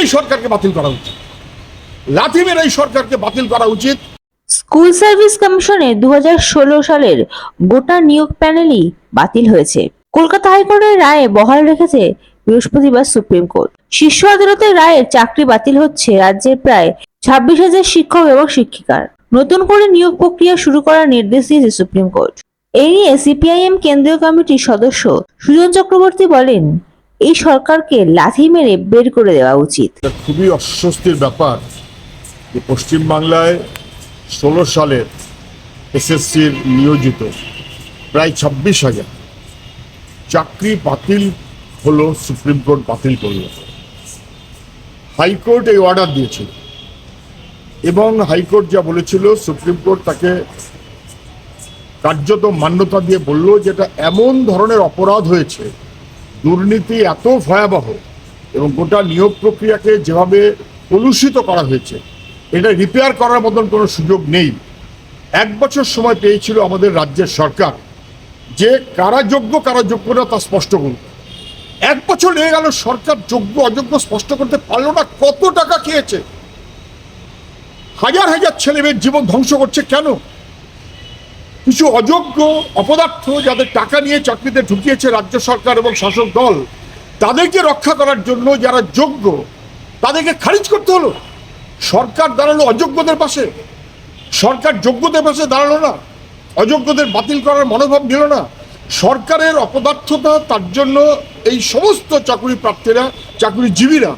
এই সরকারকে বাতিল করা উচিত। লাথি মেরে এই সরকারকে বাতিল করা উচিত। স্কুল সার্ভিস কমিশনে দু সালের গোটা নিয়োগ প্যানেলই বাতিল হয়েছে। কলকাতা হাইকোর্টের রায়ে বহাল রেখেছে বৃহস্পতিবার সুপ্রিম কোর্ট। শীর্ষ আদালতের রায়ে চাকরি বাতিল হচ্ছে রাজ্যের প্রায় ছাব্বিশ হাজার শিক্ষক এবং শিক্ষিকার। নতুন করে নিয়োগ প্রক্রিয়া শুরু করার নির্দেশ দিয়েছে সুপ্রিম কোর্ট। এই নিয়ে সিপিআইএম কেন্দ্রীয় কমিটির সদস্য সুজন চক্রবর্তী বলেন এই সরকারকে লাথি মেরে বের করে দেওয়া উচিত। খুবই অস্বস্তির ব্যাপার যে পশ্চিমবাংলায় ষোলো সালের এসএসসির নিয়োজিত প্রায় ছাব্বিশ হাজার। চাকরি বাতিল হলো, সুপ্রিম কোর্ট বাতিল করল। হাইকোর্ট এই অর্ডার দিয়েছিল। এবং হাইকোর্ট যা বলেছিল, সুপ্রিম কোর্ট তাকে কার্যত মান্যতা দিয়ে বলল যেটা এমন ধরনের অপরাধ হয়েছে দুর্নীতি এত ভয়াবহ এবং গোটা নিয়োগ প্রক্রিয়াকে যেভাবে কলুষিত করা হয়েছে, এটা রিপেয়ার করার মতন কোনো সুযোগ নেই। এক বছর সময় পেয়েছিল আমাদের রাজ্যের সরকার যে কারা যোগ্য কারা যোগ্য না তা স্পষ্ট করুন এক বছর লেগে গেল, সরকার যোগ্য, অযোগ্য স্পষ্ট করতে পারল না, কত টাকা খেয়েছে? হাজার হাজার ছেলে মেয়ের জীবন ধ্বংস করছে কেন? কিছু অযোগ্য অপদার্থ যাদের টাকা নিয়ে চাকরিতে ঢুকিয়েছে রাজ্য সরকার এবং শাসক দল, তাদেরকে রক্ষা করার জন্য যারা যোগ্য, তাদেরকে খারিজ করতে হলো। সরকার দাঁড়াল অযোগ্যদের পাশে। সরকার যোগ্যদের পাশে দাঁড়াল না। অযোগ্যদের বাতিল করার মনোভাব নিল না। সরকারের অপদার্থতা, তার জন্য এই সমস্ত চাকরি প্রার্থীরা চাকরিজীবীরা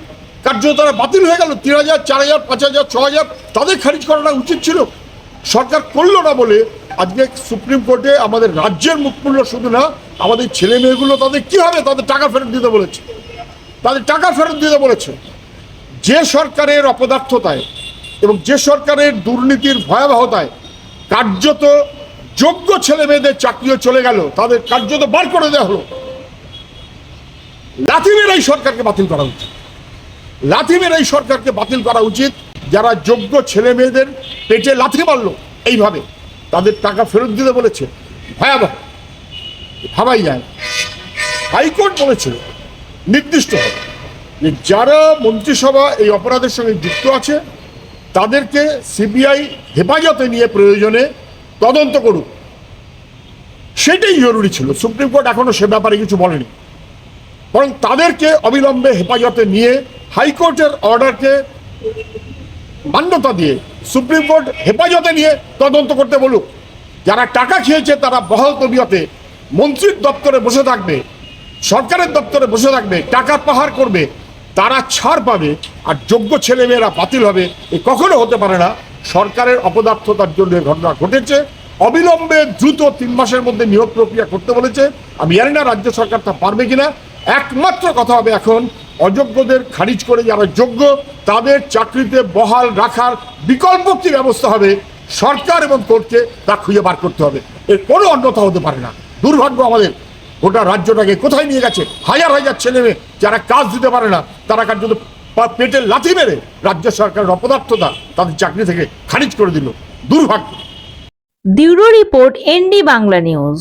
কার্য তারা বাতিল হয়ে গেল। তিন হাজার, চার হাজার, পাঁচ হাজার, ছ হাজার, তাদের খারিজ করাটা উচিত ছিল। সরকার করল না বলে আজকে সুপ্রিম কোর্টে আমাদের রাজ্যের মুখমূল্য শুধু না আমাদের ছেলে মেয়েগুলো তাদের কি হবে? তাদের টাকা ফেরত দিতে বলেছে। তাদের টাকা ফেরত দিতে বলেছে। যে সরকারের অপদার্থতায় এবং যে সরকারের দুর্নীতির ভয়াবহতায় কার্যত যোগ্য ছেলে মেয়েদের চাকরিও চলে গেল, তাদের কার্যত বার করে দেওয়া হলো। লাথি মেরে এই সরকারকে বাতিল করা উচিত। লাথিমের এই সরকারকে বাতিল করা উচিত, যারা যোগ্য ছেলে মেয়েদের পেটে লাথি মারলো, এইভাবে। তাদের টাকা ফেরত দিতে বলেছে। ভয়াবহ। ভাবাই যায় হাইকোর্ট বলেছিল নির্দিষ্ট যে যারা মন্ত্রিসভা এই অপরাধের সঙ্গে যুক্ত আছে, তাদেরকে সিবিআই হেফাজতে নিয়ে প্রয়োজনে তদন্ত করুক। সেটাই জরুরি ছিল। সুপ্রিম কোর্ট এখনও সে ব্যাপারে কিছু বলেনি। বরং তাদেরকে অবিলম্বে হেফাজতে নিয়ে হাইকোর্টের অর্ডারকে মান্যতা দিয়ে, সুপ্রিম কোর্ট হেফাজতে নিয়ে তদন্ত করতে বলুক। যারা টাকা খেয়েছে, তারা বহাল তবিয়তে মন্ত্রীর দপ্তরে বসে থাকবে, সরকারের দপ্তরে বসে থাকবে, টাকা পাহাড় করবে, তারা ছাড় পাবে আর যোগ্য ছেলেমেয়েরা বাতিল হবে, এ কখনো হতে পারে না। সরকারের অপদার্থতার জন্য ঘটনা ঘটেছে। অবিলম্বে দ্রুত তিন মাসের মধ্যে নিয়োগ প্রক্রিয়া করতে বলেছে। আমি জানি না রাজ্য সরকার তা পারবে কিনা। একমাত্র কথা হবে এখন, অযোগ্যদের খারিজ করে যারা যোগ্য তাদের চাকরিতে বহাল রাখার বিকল্প কি ব্যবস্থা হবে? সরকার এবং কোর্টকে তা খুঁজে বার করতে হবে। এর কোনো অন্যথা হতে পারে না। দুর্ভাগ্য আমাদের, গোটা রাজ্যটাকে কোথায় নিয়ে গেছে? হাজার হাজার ছেলে মেয়ে যারা কাজ দিতে পারে না, তারা কার্যত পেটে লাথি মেরে রাজ্য সরকারের অপদার্থতা তাদের চাকরি থেকে খারিজ করে দিল। দুর্ভাগ্য। Bureau report ND Bangla news.